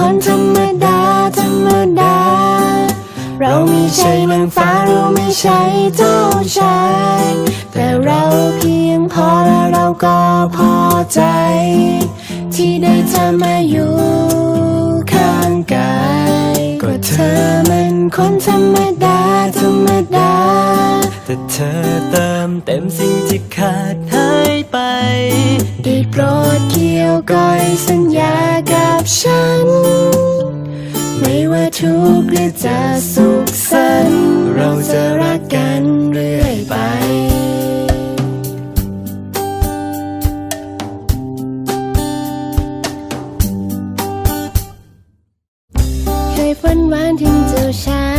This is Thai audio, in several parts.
คนธรรมดา ธรรมดา เราไม่ใช่นางฟ้าเราไม่ใช่เจ้าชาย แต่เราเพียงพอและเราก็พอใจ ที่ได้เธอมาอยู่ข้างกายก็เธอมันคนธรรมดา ธรรมดา แต่เธอเติมเต็มสิ่งที่ขาดหาย ไป ได้โปรดเกี่ยวก้อยสัญญากับฉัน ไม่ว่าทุกข์หรือจะสุขสันต์เราจะรักกันเรื่อยไปเคยฝันหวานถึงเจ้าชาย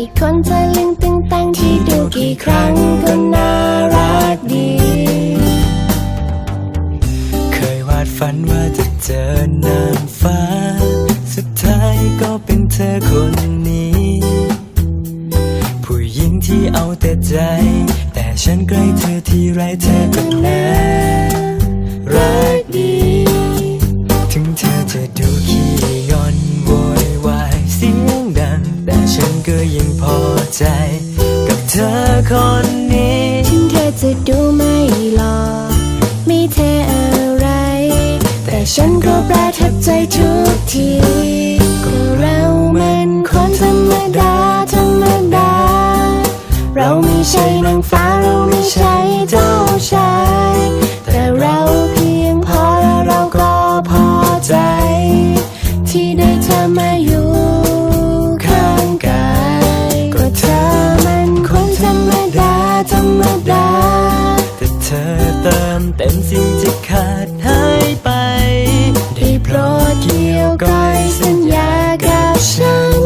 อีกคนเธอลึงตึงตังที่ดูกี่ครั้งก็น่ารักดี เคยวาดฝันว่าจะเจอนางฟ้า สุดท้ายก็เป็นเธอคนนี้ ผู้หญิงที่เอาแต่ใจ แต่ฉันใกล้เธอที่ไรเธอก็น่า ใจ กับเธอคนนี้ถึงเธอจะดูไม่หล่อไม่เท่อะไร แต่ฉันก็ประทับใจทุกที เต็มสิ่งที่ขาดหายไป ได้โปรดเกี่ยวก้อยสัญญากับฉัน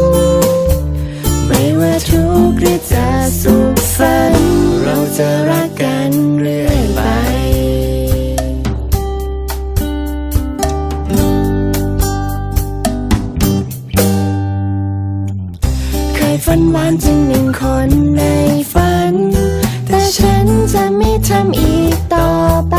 ไม่ว่าทุกข์หรือจะสุขสันต์เราจะรักกันเรื่อยไปเคยฝันหวานจึงหนึ่งคนใน ฉันจะไม่ทำอีกต่อไป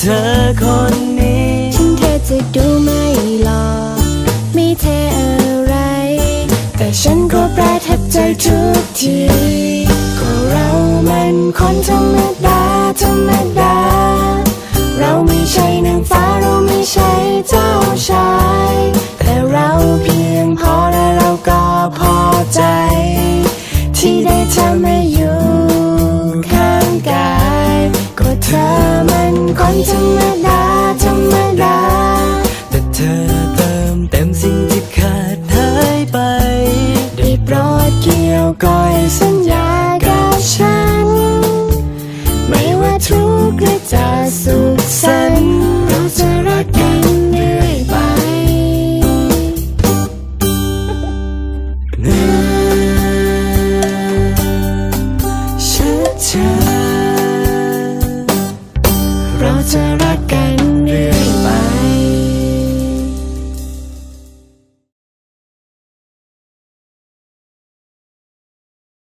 เธอคนนี้ ถึงเธอจะดูไม่หล่อไม่เท่อะไร แต่ฉันก็ประทับใจทุกทีก็เรามันคนธรรมดาธรรมดา เราไม่ใช่นางฟ้าเราไม่ใช่เจ้า ธรรมดาธรรมดา แต่เธอเติมเต็มสิ่งที่ขาดหายไป ได้โปรดเกี่ยวก้อยสัญญากับฉัน ไม่ว่าทุกข์หรือจะสุข